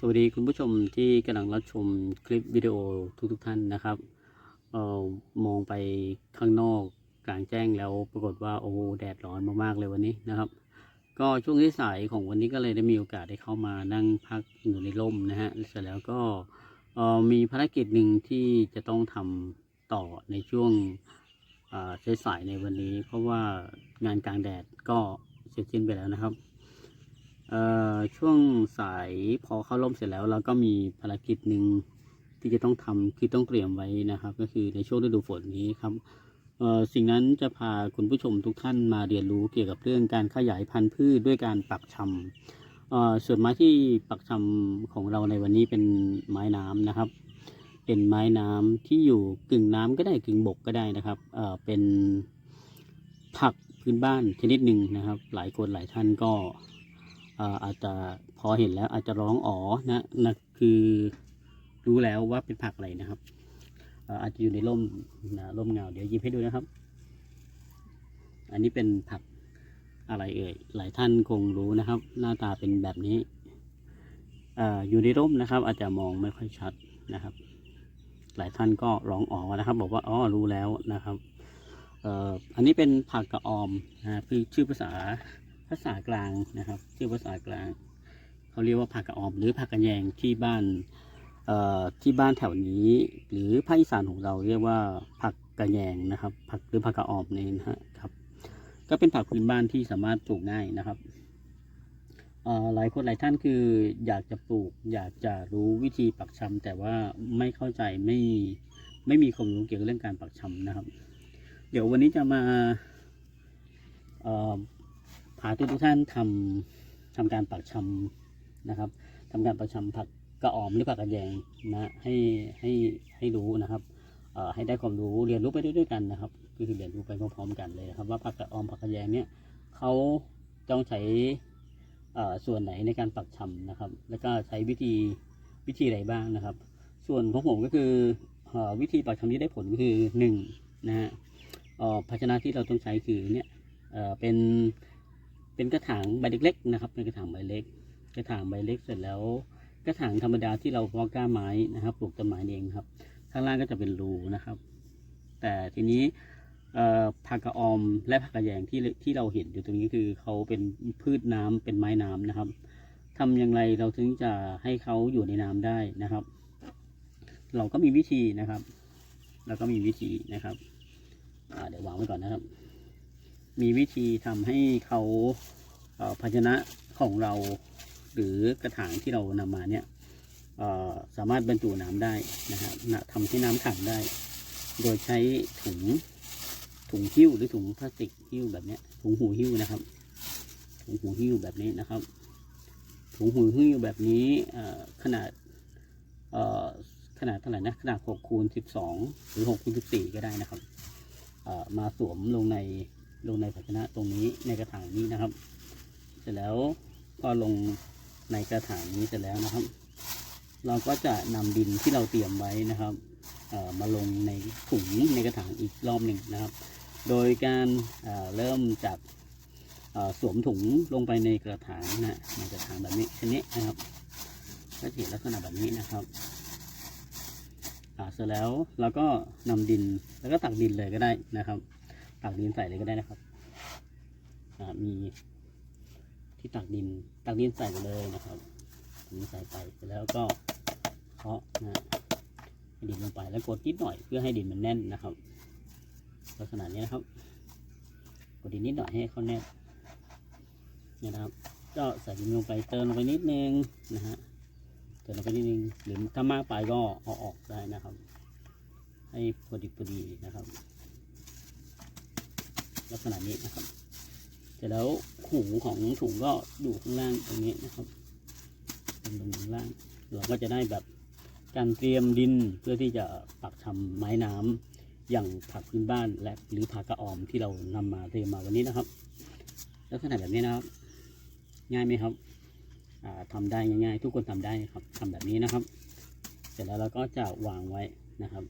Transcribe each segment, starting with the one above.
สวัสดีคุณผู้ชมที่กำลังรับชมคลิปวิดีโอทุกๆทท่านนะครับเอ่อมองไปข้างนอกกลางแจ้งแล้วปรากฏว่าโอ้แดดร้อนมากๆเลยวันนี้นะครับ ก็ช่วงที่สายของวันนี้ก็เลยได้มีโอกาสได้เข้ามานั่งพักอยู่ในร่มนะฮะเสร็จแล้วก็เอ่อมีภารกิจหนึ่งที่จะต้องทำต่อในช่วงอ่าสายในวันนี้ เพราะว่างานกลางแดดก็เสร็จสิ้นไปแล้วนะครับ ช่วงสายพอเข้าร่มเสร็จแล้วเราก็มีภารกิจหนึ่งที่จะต้องทำคือต้องเตรียมไว้นะครับ ก็คือในช่วงฤดูฝนนี้ครับสิ่งนั้นจะพาคุณผู้ชมทุกท่านมาเรียนรู้เกี่ยวกับเรื่องการขยายพันธุ์พืชด้วยการปักชำส่วนไม้ที่ปักชำของเราในวันนี้เป็นไม้น้ำนะครับ เป็นไม้น้ำที่อยู่กึ่งน้ำก็ได้กึ่งบกก็ได้นะครับเป็นผักพื้นบ้านชนิดหนึ่งนะครับ หลายคนหลายท่านก็ อาจจะพอเห็นแล้วอาจจะร้องอ๋อนะนะคือรู้แล้วว่าเป็นผักอะไรนะครับอาจจะอยู่ในร่มนะร่มเงาเดี๋ยวยิบให้ดูนะครับ อันนี้เป็นผักอะไรเอ่ยหลายท่านคงรู้นะครับ หน้าตาเป็นแบบนี้ออยู่ในร่มนะครับ อาจจะมองไม่ค่อยชัดนะครับ หลายท่านก็ร้องอ๋อนะครับ บอกว่าอ๋อรู้แล้วนะครับอ,อ,อันนี้เป็นผักกระออมนะคือชื่อภาษา ภาษากลางนะครับ ชื่อภาษากลาง เขาเรียกว่าผักกระออมหรือผักกระแยงที่บ้านที่บ้านแถวนี้ หรือภาคอีสานของเราเรียกว่าผักกระแยงนะครับ ผักหรือผักกระออมนี่นะครับ ก็เป็นผักพื้นบ้านที่สามารถปลูกง่ายนะครับหลายคนหลายท่านคืออยากจะปลูก อยากจะรู้วิธีปักชำแต่ว่าไม่เข้าใจไม่ไม่มีความรู้เกี่ยวกับเรื่องการปักชำนะครับ เดี๋ยววันนี้จะมา พาทุกทุกท่านทำทำการปักชำนะครับทำการปักชำผักกระออมหรือผักกระแยงนะให้ให้ให้รู้นะครับเอ่อให้ได้ความรู้เรียนรู้ไปด้วยด้วยกันนะครับก็คือเรียนรู้ไปพร้อมๆกันเลยนะครับ ว่าผักกระออมผักกระแยงเนี่ยเขาต้องใช้เอ่อส่วนไหนในการปักชำนะครับ แล้วก็ใช้วิธีวิธีอะไรบ้างนะครับ ส่วนของผมก็คือเอ่อวิธีปักชำที่ได้ผลก็คือหนึ่งนะฮะเอ่อภาชนะที่เราต้องใช้คือเนี่ยเอ่อเป็น เป็นกระถางใบเล็กๆนะครับเป็นกระถางใบเล็ก กระถางใบเล็กเสร็จแล้ว กระถางธรรมดาที่เราเพาะก้าไม้นะครับปลูกต้นไม้เองครับ ข้างล่างก็จะเป็นรูนะครับ แต่ทีนี้ผักกระออมและผักกระแยงที่ที่เราเห็นอยู่ตรงนี้คือเขาเป็นพืชน้ำเป็นไม้น้ำนะครับทำอย่างไรเราถึงจะให้เขาอยู่ในน้ำได้นะครับ เราก็มีวิธีนะครับ เราก็มีวิธีนะครับเดี๋ยววางไว้ก่อนนะครับ มีวิธีทำให้เขาภาชนะของเรา หรือกระถางที่เรานำมาเนี่ยสามารถบรรจุน้ำได้นะฮะนะทำให้น้ำขังได้ โดยใช้ถุงถุงหิ้วหรือถุงพลาสติกหิ้วแบบนี้ถุงหูหิ้วนะครับ ถุงหูหิ้วแบบนี้นะครับ ถุงหูหิ้วแบบนี้ขนาดขนาดเท่าไหร่นะขนาด6คูณ12 หรือ6คูณ14 ก็ได้นะครับมาสวมลงใน ลงในภาชนะตรงนี้ในกระถางนี้นะครับ เสร็จแล้วก็ลงในกระถางนี้เสร็จแล้วนะครับ เราก็จะนำดินที่เราเตรียมไว้นะครับมาลงในถุงในกระถางอีกรอบหนึ่งนะครับ โดยการเเริ่มจากสวมถุงลงไปในกระถางนะในกระถางแบบนี้ชนิดนะครับก็จะเห็นลักษณะแบบนี้นะครับเสร็จแล้วเราก็นำดินแล้วก็ตักดินเลยก็ได้นะครับ ตักดินใส่เลยก็ได้นะครับมีที่ตักดินตักดินใส่ไปเลยนะครับตักดินใส่ไปเสร็จแล้วก็เคาะนะดินลงไปแล้วกดนิดหน่อยเพื่อให้ดินมันแน่นนะครับลักษณะนี้นะครับ กดดินนิดหน่อยให้เขาแน่นนี่นะครับ ก็ใส่ดินลงไปเติมลงไปนิดนึงนะฮะเติมลงไปนิดนึงหรือถ้ามากไปก็เอาออกได้นะครับ ให้พอดีพอดีนะครับ ลักษณะนี้นะครับเสร็จแล้วหูของถุงก็อยู่ข้างล่างตรงนี้นะครับเป็นตรงข้างล่าง เราก็จะได้แบบการเตรียมดินเพื่อที่จะปักทำไม้น้ำอย่างผักพื้นบ้านและหรือผักกระออมที่เรานำมาเตรียมมาวันนี้นะครับ ลักษณะแบบนี้นะครับ ง่ายไหมครับอ่าทำได้ง่ายๆ ทุกคนทำได้ครับทำแบบนี้นะครับ เสร็จแล้วเราก็จะวางไว้นะครับ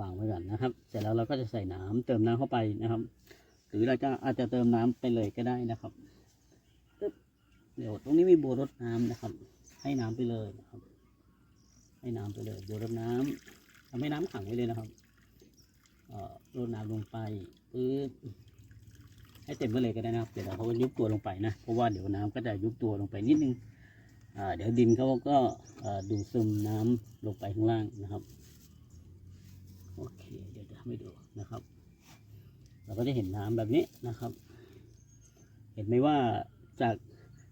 วางไว้ก่อนนะครับ เสร็จแล้วเราก็จะใส่น้ำเติมน้ำเข้าไปนะครับ หรือเราจะอาจจะเติมน้ำไปเลยก็ได้นะครับปึ๊บเดี๋ยวตรงนี้มีบัวรดน้ำนะครับ ให้น้ำไปเลยนะครับ ให้น้ำไปเลยโดยรดน้ำทำให้น้ำขังไว้เลยนะครับเอ่อรดน้ำลงไปปึ๊บให้เต็มไปเลยก็ได้นะครับเดี๋ยวเขาก็ยุบตัวลงไปนะเพราะว่าเดี๋ยวน้ำก็จะยุบตัวลงไปนิดนึงอ่าเดี๋ยวดินเขาก็อ่อดูดซึมน้ำลงไปข้างล่างนะครับ โอเค เดี๋ยวจะทำให้ดูนะครับ เราก็จะเห็นน้ำแบบนี้นะครับ เห็นไหมว่าจาก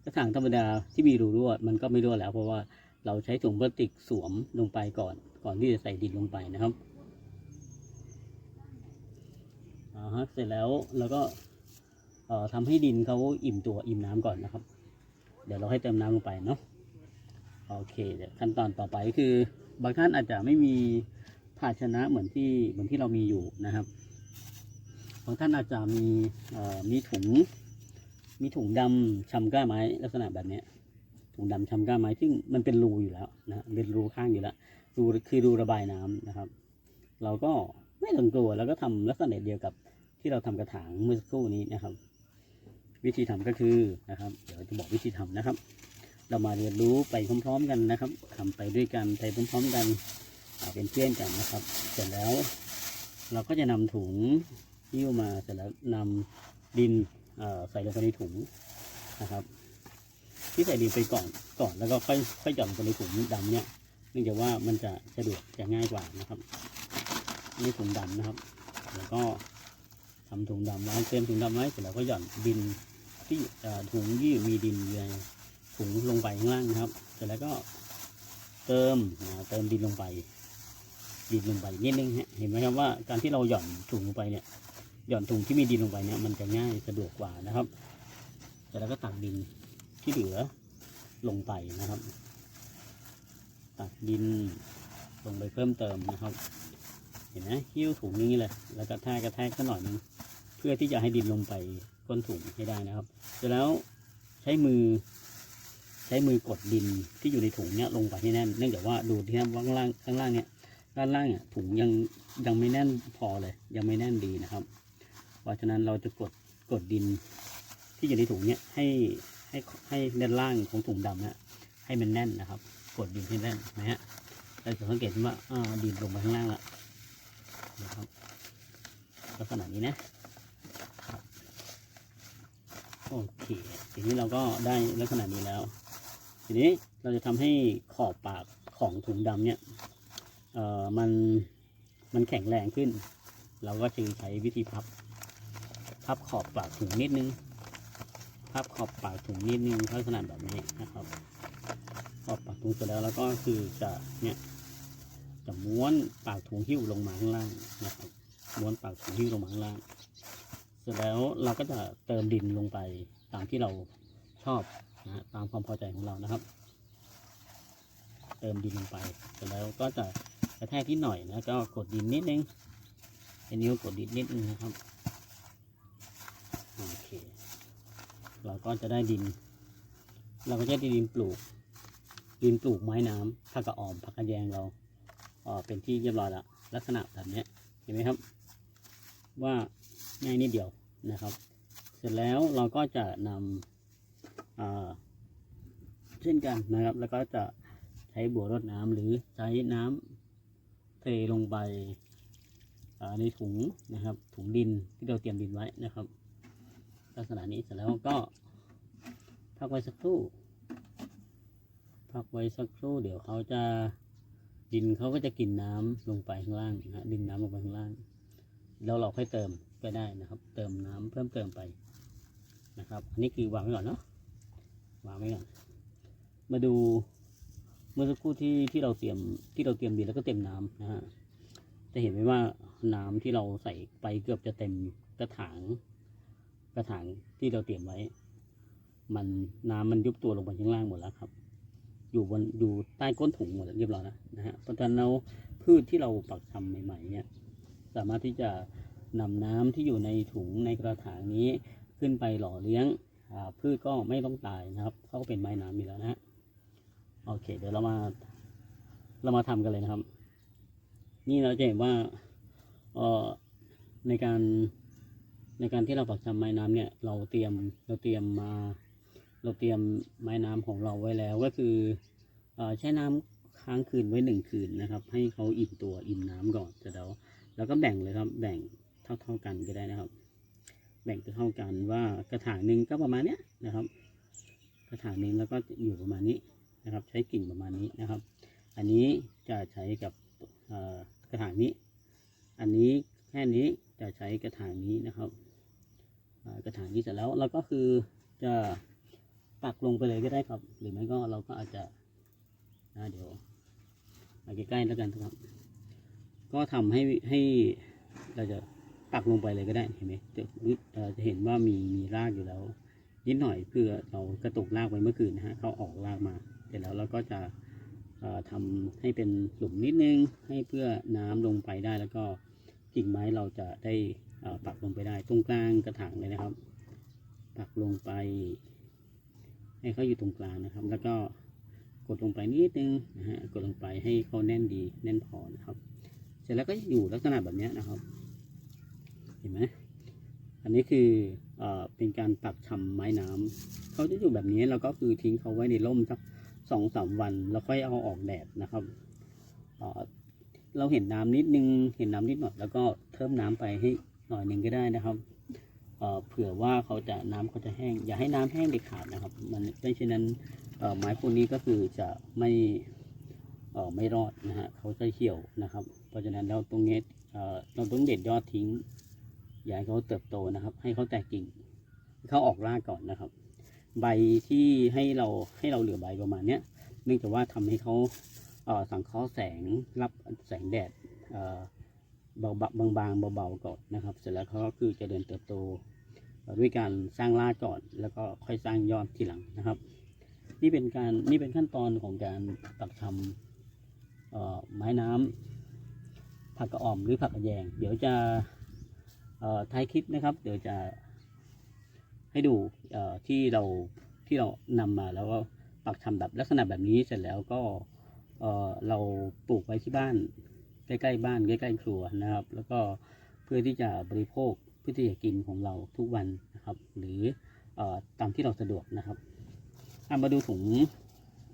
กระถางธรรมดาที่มีรูรั่วมันก็ไม่รั่วแล้ว เพราะว่าเราใช้ถุงพลาสติกสวมลงไปก่อน ก่อนที่จะใส่ดินลงไปนะครับอ่าฮะเสร็จแล้วเราก็เอ่อทำให้ดินเขาอิ่มตัวอิ่มน้ำก่อนนะครับ เดี๋ยวเราให้เติมน้ำลงไปเนาะโอเคเดี๋ยวขั้นตอนต่อไปคือบางท่านอาจจะไม่มี ภาชนะเหมือนที่เหมือนที่เรามีอยู่นะครับบางท่านอาจจะมีมีถุง มีถุงดำชำก้าไม้ลักษณะแบบนี้ถุงดำชำก้าไม้ซึ่งมันเป็นรูอยู่แล้วนะเป็นรูข้างอยู่แล้วรูคือรูระบายน้ำนะครับ เราก็ไม่ต้องกลัวแล้วก็ทำลักษณะเดียวกับที่เราทำกระถางเมื่อสักครู่นี้นะครับ วิธีทำก็คือนะครับ เดี๋ยวจะบอกวิธีทำนะครับ เรามาเรียนรู้ไปพร้อม ๆ กันนะครับทำไปด้วยกันไปพร้อม ๆ กัน เป็นเพื่อนกันนะครับ เสร็จแล้วเราก็จะนำถุงหิ้วมาเสร็จแล้วนำดินใส่ลงไปในถุงนะครับ ที่ใส่ดินไปก่อนก่อนแล้วก็ค่อยค่อยหย่อนไปในถุงดำเนี่ยเนื่องจากว่ามันจะสะดวกจะง่ายกว่านะครับนี่ถุงดำนะครับ แล้วก็ทำถุงดำไว้เตรียมถุงดำไว้เสร็จแล้วก็หย่อนดินที่ถุงที่มีดินอยู่ในถุงลงไปข้างล่างนะครับ เสร็จแล้วก็เติมเติมดินลงไป ดินลงไปนิดนึงฮะเห็นไหมครับว่าการที่เราหย่อนถุงลงไปเนี่ยหย่อนถุงที่มีดินลงไปเนี่ยมันจะง่ายสะดวกกว่านะครับเสร็จแล้วก็ตักดินที่เหลือลงไปนะครับ ตักดินลงไปเพิ่มเติมนะครับ เห็นไหมหิ้วถุงนี้เลยแล้วก็แทกกระแทกสักหน่อยนึงเพื่อที่จะให้ดินลงไปก้นถุงให้ได้นะครับเสร็จแล้วใช้มือใช้มือกดดินที่อยู่ในถุงเนี่ยลงไปให้แน่น เนื่องจากว่าดูที่ข้างล่างข้างล่างเนี่ย ด้านล่างอะถุงยังยังไม่แน่นพอเลย ยังไม่แน่นดีนะครับ เพราะฉะนั้นเราจะกดกดดินที่อยู่ในถุงเนี้ยให้ให้ให้ด้านล่างของถุงดำนะให้มันแน่นนะครับ กดดินให้แน่นนะฮะเราจะสังเกตว่าอ่าดินลงไปข้างล่างละนะครับลักษณะนี้นะโอเคทีนี้เราก็ได้ลักษณะนี้แล้ว ทีนี้เราจะทำให้ขอบปากของถุงดำเนี่ย เอ่อมันมันแข็งแรงขึ้น เราก็จึงใช้วิธีพับ พับขอบปากถุงนิดนึง พับขอบปากถุงนิดนึงลักษณะแบบนี้นะครับ ขอบปากถุงเสร็จแล้วแล้วก็คือจะเนี่ยจะม้วนปากถุงหิ้วลงมาข้างล่างนะครับ ม้วนปากถุงหิ้วลงมาข้างล่าง เสร็จแล้วเราก็จะเติมดินลงไปตามที่เราชอบนะฮะตามความพอใจของเรานะครับ เติมดินลงไป เสร็จแล้วก็จะ กระแทกที่หน่อยนะก็กดดินนิดนึงใช้นิ้วกดดินนิดนึงนะครับโอเคเราก็จะได้ดิน เราก็จะได้ดินปลูก ดินปลูกไม้น้ำผักกระออมผักกระแยงเราเออเป็นที่เรียบร้อยแล้วลักษณะแบบนี้เห็นไหมครับ ว่าง่ายนิดเดียวนะครับ เสร็จแล้วเราก็จะนำเช่นกันนะครับ แล้วก็จะใช้บัวรดน้ำหรือใช้น้ำเทลงไปในถุงนะครับ ถุงดินที่เราเตรียมดินไว้นะครับ ลักษณะนี้เสร็จแล้วก็พักไว้สักครู่ พักไว้สักครู่ เดี๋ยวเขาจะดินเขาก็จะกินน้ำลงไปข้างล่างนะฮะดินน้ำลงไปข้างล่างแล้วเราค่อยเติมก็ได้นะครับ เติมน้ำเพิ่มเติมไปนะครับ อันนี้คือวางไว้ก่อนเนาะวางไว้ก่อนมาดู เมื่อสักครู่ที่ที่เราเตรียมที่เราเตรียมดินแล้วก็เต็มน้ำนะฮะจะเห็นไหมว่าน้ำที่เราใส่ไปเกือบจะเต็มกระถางกระถางที่เราเตรียมไว้ มันน้ำมันยุบตัวลงไปข้างล่างหมดแล้วครับ อยู่บนอยู่ใต้ก้นถุงหมดเรียบร้อยแล้วนะฮะเพราะฉะนั้นเราพืชที่เราปักทำใหม่ ๆ เนี่ย สามารถที่จะนำน้ำที่อยู่ในถุงในกระถางนี้ขึ้นไปหล่อเลี้ยงพืชก็ไม่ต้องตายนะครับเขาก็เป็นไม้น้ำอยู่แล้วนะฮะ โอเค เดี๋ยวเรามา เรามาทำกันเลยนะครับ นี่เราจะเห็นว่าเอ่อในการในการที่เราปักชำไม้น้ำเนี่ย เราเตรียมเราเตรียมมา เราเตรียมไม้น้ำของเราไว้แล้วก็คือเอ่อแช่น้ำค้างคืนไว้หนึ่งคืนนะครับ ให้เขาอิ่มตัวอิ่มน้ำก่อนเสร็จแล้วแล้วก็แบ่งเลยครับ แบ่งเท่าเท่ากันก็ได้นะครับ แบ่งเท่ากันว่ากระถางหนึ่งก็ประมาณเนี้ยนะครับ กระถางหนึ่งแล้วก็อยู่ประมาณนี้ นะครับ ใช้กิ่งประมาณนี้นะครับ อันนี้จะใช้กับกระถางนี้ อันนี้แค่นี้จะใช้กระถางนี้นะครับกระถางนี้เสร็จแล้วเราก็คือจะปักลงไปเลยก็ได้ครับ หรือไม่ก็เราก็อาจจะนะเดี๋ยวมาใกล้ๆแล้วกันนะครับ ก็ทำให้ให้เราจะปักลงไปเลยก็ได้เห็นไหมจะเอ่อจะเห็นว่ามีมีรากอยู่แล้วนิดหน่อยเพื่อเรากระตุกรากไว้เมื่อคืนนะฮะเขาออกรากมา เสร็จแล้วเราก็จะเอ่อทำให้เป็นหลุมนิดนึงให้เพื่อน้ำลงไปได้แล้วก็กิ่งไม้เราจะได้ปักลงไปได้ตรงกลางกระถางเลยนะครับ ปักลงไป ให้เขาอยู่ตรงกลางนะครับ แล้วก็กดลงไปนิดนึงนะฮะกดลงไปให้เขาแน่นดีแน่นพอนะครับ เสร็จแล้วก็อยู่ลักษณะแบบนี้นะครับ เห็นไหม อันนี้คือเอเป็นการปักชำไม้น้ำเขาจะอยู่แบบนี้เราก็คือทิ้งเขาไว้ในร่มสักสองสามวันแล้วค่อยเอาออกแดดนะครับเเราเห็นน้ำนิดนึงเห็นน้ำนิดหน่อยแล้วก็เพิ่มน้ำไปให้หน่อยหนึ่งก็ได้นะครับเเผื่อว่าเขาจะน้ำเขาจะแห้ง อย่าให้น้ำแห้งเด็ดขาดนะครับ มันไม่เช่นนั้นไม้พวกนี้ก็คือจะไม่ไม่รอดนะฮะเขาจะเหี่ยวนะครับ เพราะฉะนั้นเราตรงนี้เราต้องเด็ดยอดทิ้ง อย่าให้เขาเติบโตนะครับ ให้เขาแตกกิ่งเขาออกรากก่อนนะครับ ใบที่ให้เราให้เราเหลือใบประมาณเนี้ยเนื่องจากว่าทำให้เขาเสังเคราะห์แสงรับแสงแดดเบาๆบางๆเบาๆก่อนนะครับ เสร็จแล้วเขาก็คือจะเดินเติบโตด้วยการสร้างรากก่อน แล้วก็ค่อยสร้างยอดทีหลังนะครับ นี่เป็นการนี่เป็นขั้นตอนของการตัดทำไม้น้ำผักกระอ่อมหรือผักกระแยง เดี๋ยวจะ ท้ายคลิปนะครับ เดี๋ยวจะให้ดูที่เราที่เรานำมาแล้วก็ปักทำแบบลักษณะแบบนี้เสร็จแล้วก็เเราปลูกไว้ที่บ้านใกล้ๆบ้านใกล้ๆครัวนะครับ แล้วก็เพื่อที่จะบริโภคเพื่อที่จะกินของเราทุกวันนะครับ หรืออตามที่เราสะดวกนะครับมาดูถุง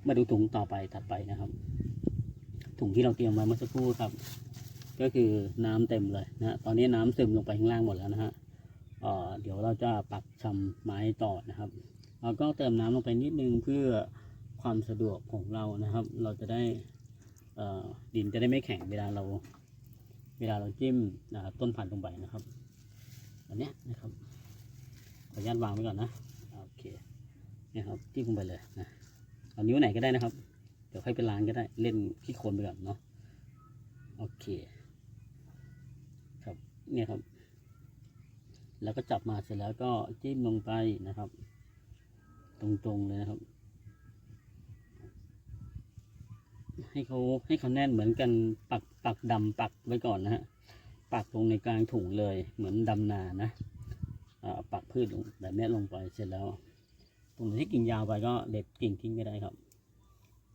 มาดูถุงต่อไปถัดไปนะครับ ถุงที่เราเตรียมไว้เมื่อสักครู่ครับ ก็คือน้ำเต็มเลยนะตอนนี้น้ำซึมลงไปข้างล่างหมดแล้วนะฮะเเดี๋ยวเราจะปักชำไม้ต่อนะครับเราก็เติมน้ำลงไปนิดนึงเพื่อความสะดวกของเรานะครับ เราจะได้ดินจะได้ไม่แข็งเวลาเราเวลาเราจิ้มต้นพันธุ์ลงไปนะครับอันนี้นะครับขออนุญาตวางไว้ก่อนนะโอเคนี่ยครับจิ้มลงไปเลยนะเอานิ้วไหนก็ได้นะครับ เดี๋ยวค่อยไปล้างก็ได้เล่นขี้โคลนไปก่อนเนาะโอเค เนี่ยครับ แล้วก็จับมาเสร็จแล้วก็จิ้มลงไปนะครับ ตรงๆเลยนะครับ ให้เขาให้เขาแน่นเหมือนกันปักปักดำปักไว้ก่อนนะฮะปักลงในกลางถุงเลยเหมือนดำนานะอ่าปักพืชลงแบบนี้ลงไปเสร็จแล้วตรงที่กิ่งยาวไปก็เด็ดกิ่งทิ้งก็ได้ครับ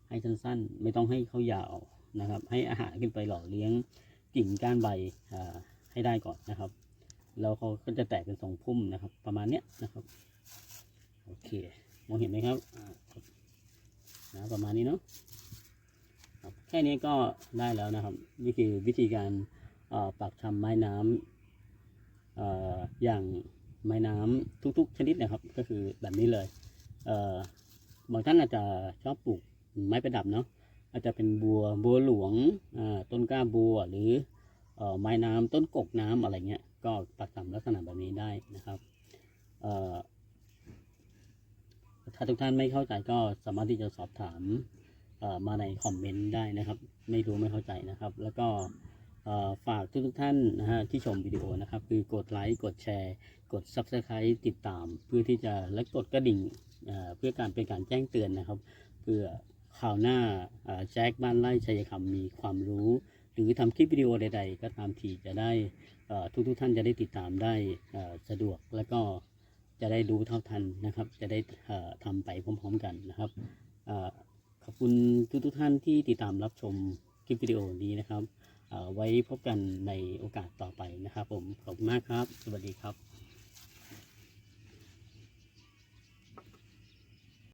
ให้สั้นๆ ไม่ต้องให้เขายาวนะครับ ให้อาหารขึ้นไปหล่อเลี้ยงกิ่งก้านใบอ่า ให้ได้ก่อนนะครับ แล้วเขาก็จะแตกเป็นทรงพุ่มนะครับ ประมาณเนี้ยนะครับ โอเค มองเห็นไหมครับนะประมาณนี้เนาะแค่นี้ก็ได้แล้วนะครับ นี่คือวิธีการปักทำไม้น้ำออย่างไม้น้ำทุก ๆ ชนิดนะครับ ก็คือแบบนี้เลยเบางท่านอาจจะชอบปลูกไม้ประดับเนาะอาจจะเป็นบัวบัวหลวงต้นกล้าบัวหรือ ไม้น้ำต้นกกน้ำอะไรเงี้ยก็ปักทำลักษณะแบบนี้ได้นะครับเอ่อถ้าทุกท่านไม่เข้าใจก็สามารถที่จะสอบถามเอ่อมาในคอมเมนต์ได้นะครับ ไม่รู้ไม่เข้าใจนะครับ แล้วก็เอ่อฝากทุกท่านนะฮะที่ชมวิดีโอนะครับ คือกดไลค์กดแชร์ กด Subscribe ติดตาม เพื่อที่จะและกดกระดิ่งเอ่อเพื่อการเป็นการแจ้งเตือนนะครับ เพื่อข่าวหน้าแจ็คบ้านไร่ชัยคำมีความรู้ หรือทำคลิปวิดีโอใด ๆ ก็ตามทีจะได้ทุกๆท่านจะได้ติดตามได้สะดวกและก็จะได้รู้เท่าทันนะครับ จะได้เอ่อทำไปพร้อมๆกันนะครับอขอบคุณทุกๆท่านที่ติดตามรับชมคลิปวิดีโอนี้นะครับไว้พบกันในโอกาสต่อไปนะครับผมขอบคุณมากครับ สวัสดีครับ